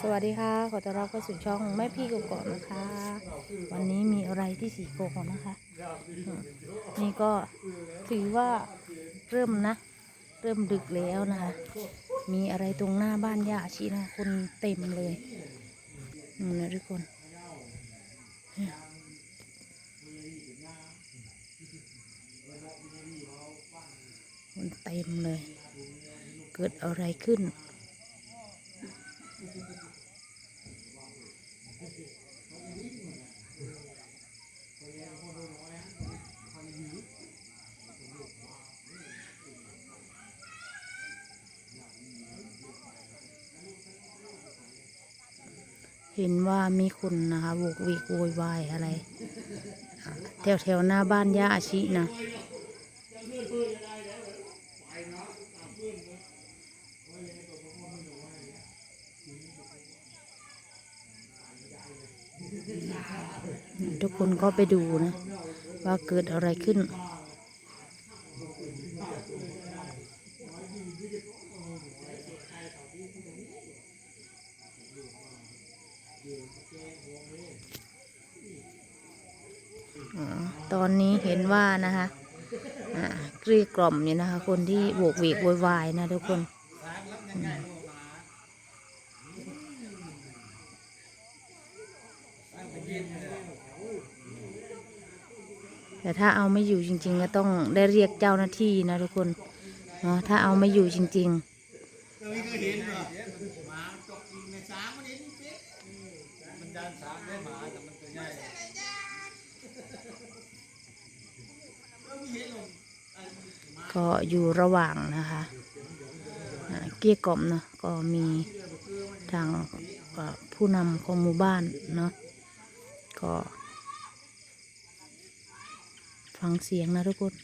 สวัสดีค่ะ ขอต้อนรับเข้าสู่ช่องแม่พี่กกอกนะคะ วันนี้มีอะไรที่สีโกกนะคะ นี่ก็ถือว่าเริ่มนะ เริ่มดึกแล้วนะคะ มีอะไรตรงหน้าบ้านย่าชีนะคนเต็มเลยนี่นะทุกคนคนเต็มเลย เกิดอะไรขึ้น เห็นว่ามีคนนะคะโวกเวกโวยวายอะไรแถวแถวๆหน้าบ้านย่าอาชินะทุกคนก็ไปดูนะ ว่าเกิดอะไรขึ้น ตอนนี้เห็นว่านะคะเกลี้ยกล่อมอยู่นะคะ คนที่โวกเวกโวยวายนะทุกคนแต่ถ้าเอาไม่อยู่จริง ๆ ก็ต้องได้เรียกเจ้าหน้าที่นะทุกคนเนาะถ้าเอาไม่อยู่จริงเราไม่เคยเห็นหรอกหมาจกยิงในช้างมันเห็นจริงมันดันช้างได้หมาแต่มันตัวใหญ่เราไม่เห็นหรอกไอ้หมา ๆ ก็อยู่ระหว่างนะคะเกี้ยกล่อมเนาะก็มีทางผู้นำของหมู่บ้านเนาะก็ฟังเสียงนะทุกคน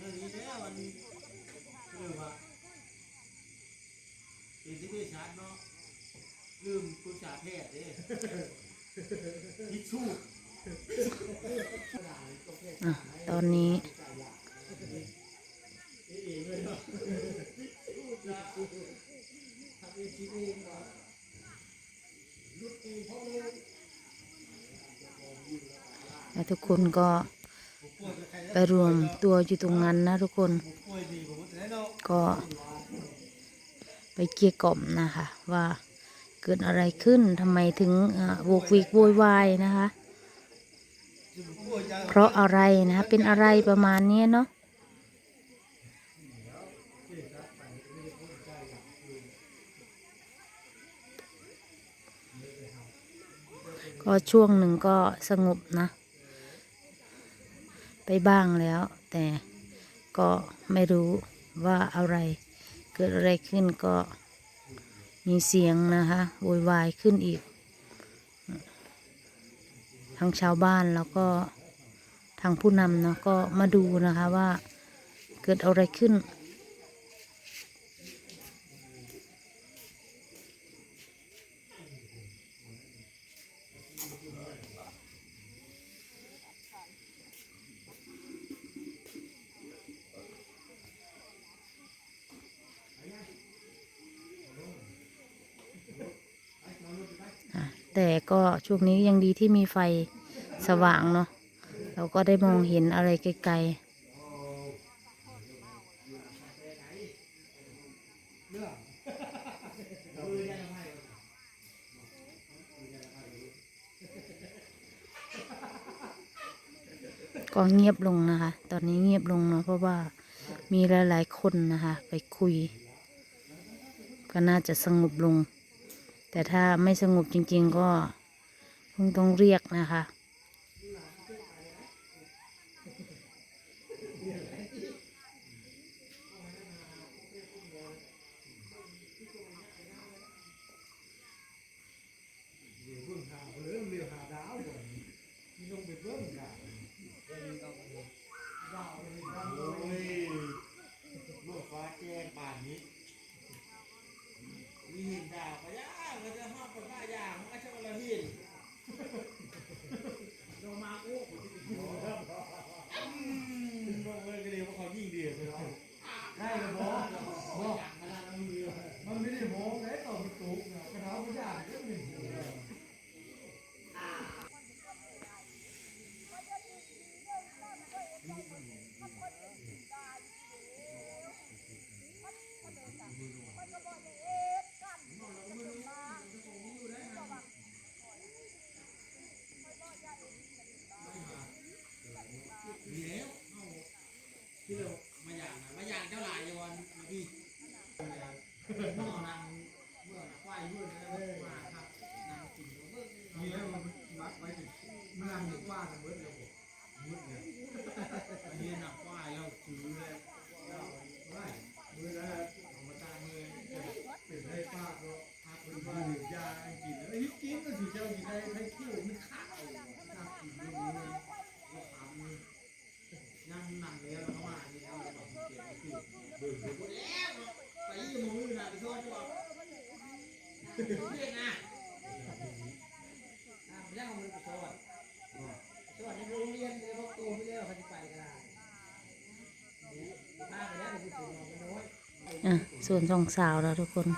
นั่นนี่แล้วมันเรื่องว่าเป็นที่ไม่ชัดเนาะลืมคุณจ่าแพทย์เด้ทิชชู่ อะตอนนี้ แล้วทุกคนก็ไปรวมตัวอยู่ตรงนั้นนะทุกคน ก็ไปเกลี้ยกล่อมนะคะ ว่าเกิดอะไรขึ้นทำไมถึงโวกวีกโวยวายนะคะ เพราะอะไรนะเป็นอะไรประมาณนี้เนาะก็ช่วงหนึ่งก็สงบนะ ไปบ้างแล้ว แต่ก็ไม่รู้ว่าอะไร เกิดอะไรขึ้นก็มีเสียงนะคะโวยวายขึ้นอีก ทั้งชาวบ้านแล้วก็ทางผู้นำเนาะก็มาดูนะคะว่าเกิดอะไรขึ้น แต่ก็ช่วงนี้ยังดีที่มีไฟสว่างเนาะเราก็ได้มองเห็นอะไรไกลๆ ก็เงียบลงนะคะ ตอนนี้เงียบลงเนาะเพราะว่ามีหลาย ๆ คนนะคะ ไปคุย ก็น่าจะสงบลง แต่ถ้าไม่สงบจริง ๆ ก็คงต้องเรียกนะคะ feel อะส่วนสองสาวแล้วทุกคน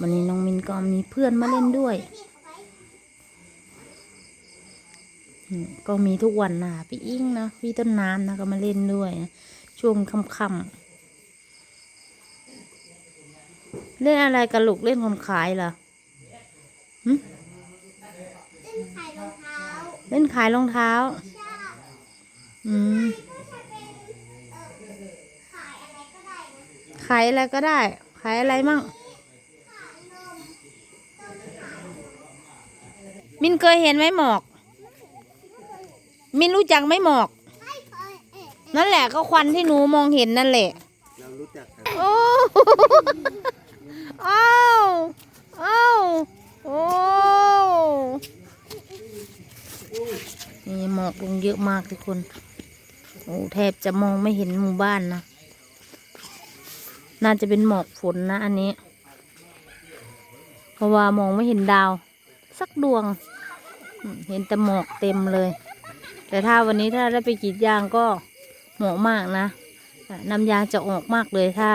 วันนี้น้องมินก็มีเพื่อนมาเล่นด้วย ก็มีทุกวันนะพี่อิงนะพี่ต้นน้ำนะก็มาเล่นด้วยนะช่วงค่ำๆ เล่นอะไรกันลูกเล่นคนขายเหรอเล่นขายรองเท้า เล่นขายรองเท้าใช่อืมก็จะเป็นเอ่อขายอะไรก็ได้นะขายอะไรก็ได้ ขายอะไรมั่งขายนมต้นขายมินเคยเห็นไหมหมอก มินรู้จักไหมหมอกไม่เคยเอ๊ะนั่นแหละก็ควันที่หนูมองเห็นนั่นแหละ เรารู้จักกันโอ้าวอ้าวโอ้นี่หมอกลงเยอะมากทุกคน โอ้แทบจะมองไม่เห็นหมู่บ้านนะ น่าจะเป็นหมอกฝนนะอันนี้ เพราะว่ามองไม่เห็นดาว สักดวง เห็นแต่หมอกเต็มเลย แต่ถ้าวันนี้ถ้าได้ไปกรีดยางก็เหมาะมากนะ น้ำยางจะออกมากเลยถ้า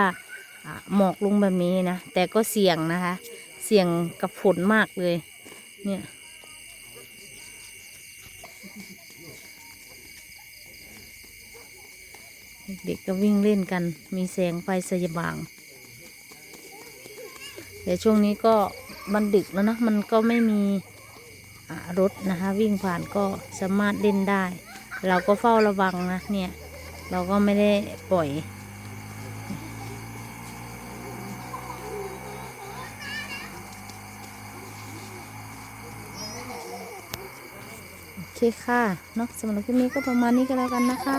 หมอกลงแบบนี้นะ แต่ก็เสี่ยงนะคะ เสี่ยงกับฝนมากเลย เนี่ยเด็กๆก็วิ่งเล่นกัน มีแสงไฟสยบาง แต่ช่วงนี้ก็มันดึกแล้วนะ มันก็ไม่มีรถนะคะ วิ่งผ่านก็สามารถเล่นได้ เราก็เฝ้าระวังนะเนี่ย เราก็ไม่ได้ปล่อย เคค่ะเนอะสำหรับคลิปนี้ก็ประมาณนี้ก็แล้วกันนะคะ